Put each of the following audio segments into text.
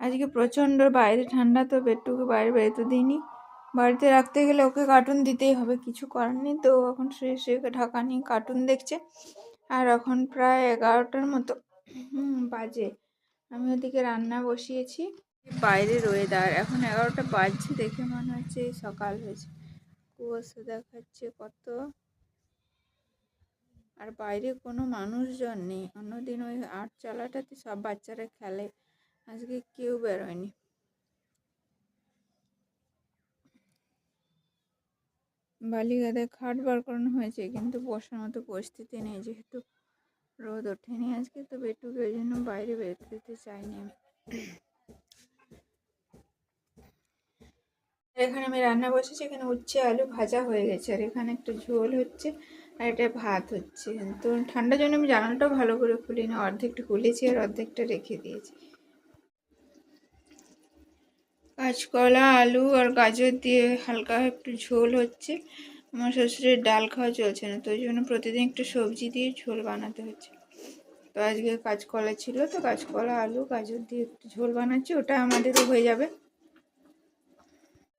আজকে প্রচণ্ড বাইরে ঠান্ডা তো বেটুকে বাইরে বেরোতে দিইনি। বাড়িতে রাখতে গেলে ওকে কার্টুন দিতেই হবে, কিছু করার নেই তো। এখন শুয়ে শুয়ে ঢাকা নিয়ে কার্টুন দেখছে। আর এখন প্রায় এগারোটার মতো বাজে। আমি ওদিকে রান্না বসিয়েছি। বাইরের ওয়েদার এখন এগারোটা বাজছে দেখে মনে হচ্ছে এই সকাল হয়েছে। কুয়াশা দেখাচ্ছে কত। আর বাইরে কোনো মানুষজন নেই। অন্যদিন ওই আট চালাটাতে সব বাচ্চারা খেলে। আজকে কেউ বেরোয়নি। বালিগাদে খাট বার করানো হয়েছে, কিন্তু বসার মতো পরিস্থিতি নেই, যেহেতু রোদ ওঠেনি আজকে তো বেটুকে ওই জন্য বাইরে বেরোতে দিতে চাইনি আমি। এখানে আমি রান্না বসেছি, এখানে উচ্ছে, আলু ভাজা হয়ে গেছে, আর এখানে একটু ঝোল হচ্ছে, আর এটা ভাত হচ্ছে। তো ঠান্ডার জন্য আমি জানালাটাও ভালো করে খুলিনি, অর্ধেকটা খুলেছি আর অর্ধেকটা রেখে দিয়েছি। কাঁচকলা, আলু আর গাজর দিয়ে হালকা একটু ঝোল হচ্ছে। আমার শ্বশুরের ডাল খাওয়া চলছে না, তো ওই জন্য প্রতিদিন একটু সবজি দিয়ে ঝোল বানাতে হচ্ছে। তো আজকে কাঁচকলা ছিল, তো কাঁচকলা, আলু, গাজর দিয়ে একটু ঝোল বানাচ্ছি, ওটা আমাদেরও হয়ে যাবে।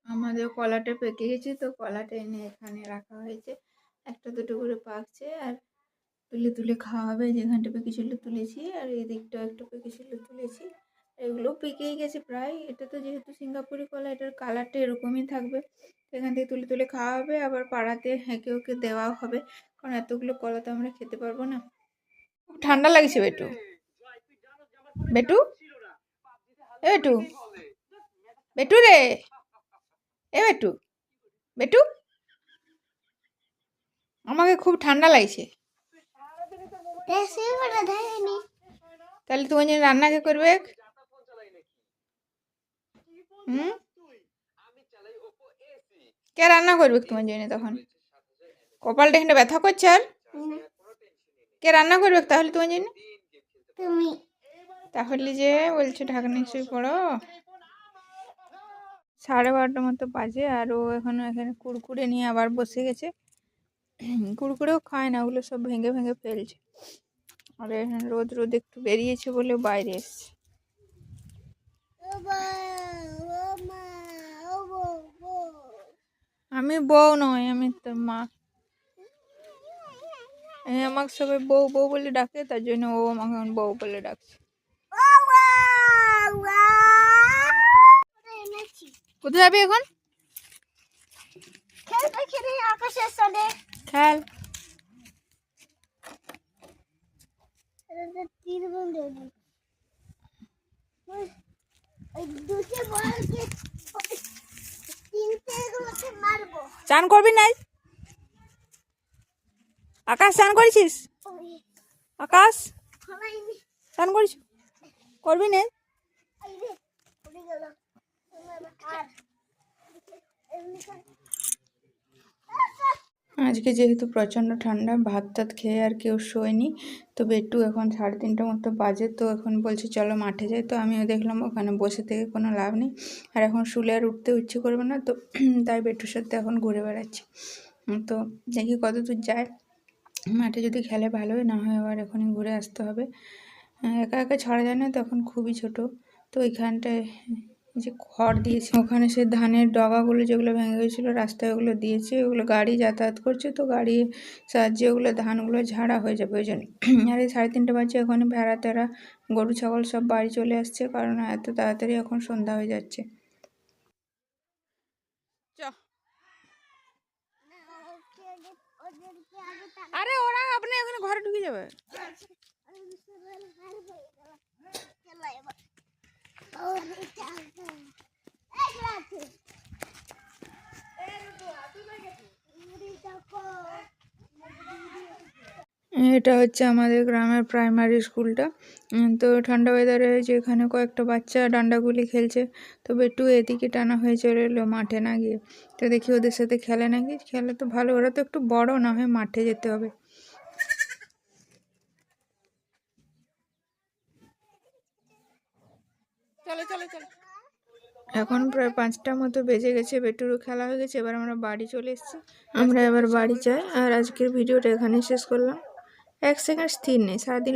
আমাদের কলাটা পেকে গেছে, তো কলাটা এনে এখানে রাখা হয়েছে। একটা, দুটো করে পাকছে আর তুলে তুলে খাওয়া হবে। যেখানটা পেকেছিল তুলেছি, আর এই দিকটাও একটু পেকেছিল তুলেছি। এগুলো পেকেই গেছে প্রায়। এটা তো যেহেতু সিঙ্গাপুরি কলা এটার কালারটা এরকমই থাকবে। এখান থেকে তুলে তুলে খাওয়া হবে আবার পাড়াতে হেঁকে ওকে দেওয়াও হবে। কারণ এতগুলো কলা তো আমরা খেতে পারব না। খুব ঠান্ডা লাগছে বেটু। বেটু? এ বেটু। বেটু রে! এ বেটু। বেটু? আমাকে খুব ঠান্ডা লাগছে। তাহলে তোমার জন্য রান্না কে করবে? হুম? কে রান্না করবে তোমার জন্য তখন? কপালটা এখানে ব্যথা করছে আর? কে রান্না করবে তাহলে তোমার জন্য? তুমি। তাহলে যে বলছে ঢাকনা শুয়ে পড়ো। সাড়ে বারোটার মতো বাজে আর ও এখন এখানে কুড়কুড়ে নিয়ে আবার বসে গেছে। কুড়কুড়েও খায় না ওগুলো সব ভেঙে ভেঙে ফেলছে। আর এখানে রোদ রোদ একটু বেরিয়েছে বলে বাইরে এসছে। আমি বউ নয় আমি তো মা। আমাকে সবাই বউ বউ বলে ডাকে, তার জন্য ও আমাকে এখন বউ বলে ডাকছে। কোথায় যাবি এখন? খেল। তীর বন্ধু চান করবি নাই? আকাশ চান করেছিস? আকাশ চান করিস করবি না এই রে উড়ে গেল। আর আজকে যেহেতু প্রচণ্ড ঠান্ডা, ভাত টাত খেয়ে আর কেউ শোয়নি তো বেটু এখন সাড়ে তিনটার মতো বাজে, তো এখন বলছে চলো মাঠে যাই, তো আমিও দেখলাম ওখানে বসে থেকে কোনো লাভ নেই। আর এখন শুলে আর উঠতে ইচ্ছে করবে না, তো তাই বেটুর সাথে এখন ঘুরে বেড়াচ্ছি। তো দেখি কত দূর যায়। মাঠে যদি খেলে ভালো হয়, না হয় আবার এখনই ঘুরে আসতে হবে। একা একা ছাড়া যায় না, তখন খুবই ছোট। তো ওইখানটায় যে খড় দিয়েছে ওখানে সে ধানের ডগাগুলো যেগুলো ভেঙে গেছিল রাস্তায় ওগুলো দিয়েছে ওগুলো গাড়ি যাতায়াত করছে তো গাড়ির সাহায্যে ওগুলো ধানগুলো ঝাড়া হয়ে যাবে ওই জন্য। আর এই সাড়ে তিনটে বাজে এখন ভেড়া টেরা গরু ছাগল সব বাড়ি চলে আসছে কারণ এত তাড়াতাড়ি এখন সন্ধ্যা হয়ে যাচ্ছে। আরে ওরা আপনি এখানে ঘরে ঢুকে যাবে আমি বিশ্ববেল হার হয়ে গেল চলো এবার ও এটা হচ্ছে আমাদের গ্রামের প্রাইমারি স্কুলটা তো ঠান্ডা ওয়েদারে যে এখানে কয়েকটা বাচ্চা ডান্ডাগুলি খেলছে তো বেটু এদিকে টানা হয়ে চলে এলো মাঠে না গিয়ে। তো দেখি ওদের সাথে খেলে নাকি খেলে তো ভালো, ওরা তো একটু বড় না হয় মাঠে যেতে হবে। চলো চলো চলো। এখন প্রায় পাঁচটা মতো বেজে গেছে বেটুরু খেলা হয়ে গেছে এবার আমরা বাড়ি চলে এসেছি। আমরা এবার বাড়ি যাই আর আজকের ভিডিওটা এখানেই শেষ করলাম। এক সেকেন্ড স্থির নেই সারাদিন